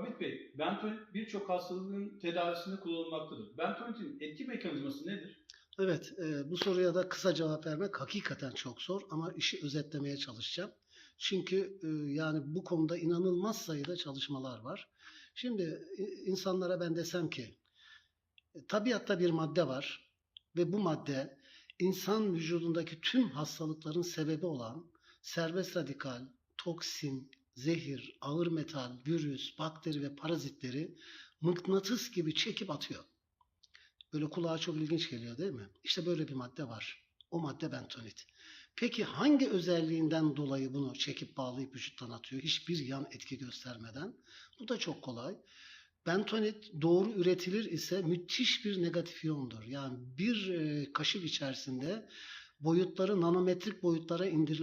Hamit Bey, bentonit birçok hastalığın tedavisinde kullanılmaktadır. Bentonitin etki mekanizması nedir? Evet, e, bu soruya da kısa cevap vermek hakikaten çok zor ama işi özetlemeye çalışacağım. Çünkü e, yani bu konuda inanılmaz sayıda çalışmalar var. Şimdi insanlara ben desem ki e, tabiatta bir madde var ve bu madde insan vücudundaki tüm hastalıkların sebebi olan serbest radikal, toksin, zehir, ağır metal, virüs, bakteri ve parazitleri mıknatıs gibi çekip atıyor. Böyle kulağa çok ilginç geliyor değil mi? İşte böyle bir madde var. O madde bentonit. Peki hangi özelliğinden dolayı bunu çekip bağlayıp vücuttan atıyor? Hiçbir yan etki göstermeden. Bu da çok kolay. Bentonit doğru üretilir ise müthiş bir negatif iyondur. Yani bir e, kaşık içerisinde boyutları nanometrik boyutlara indirilen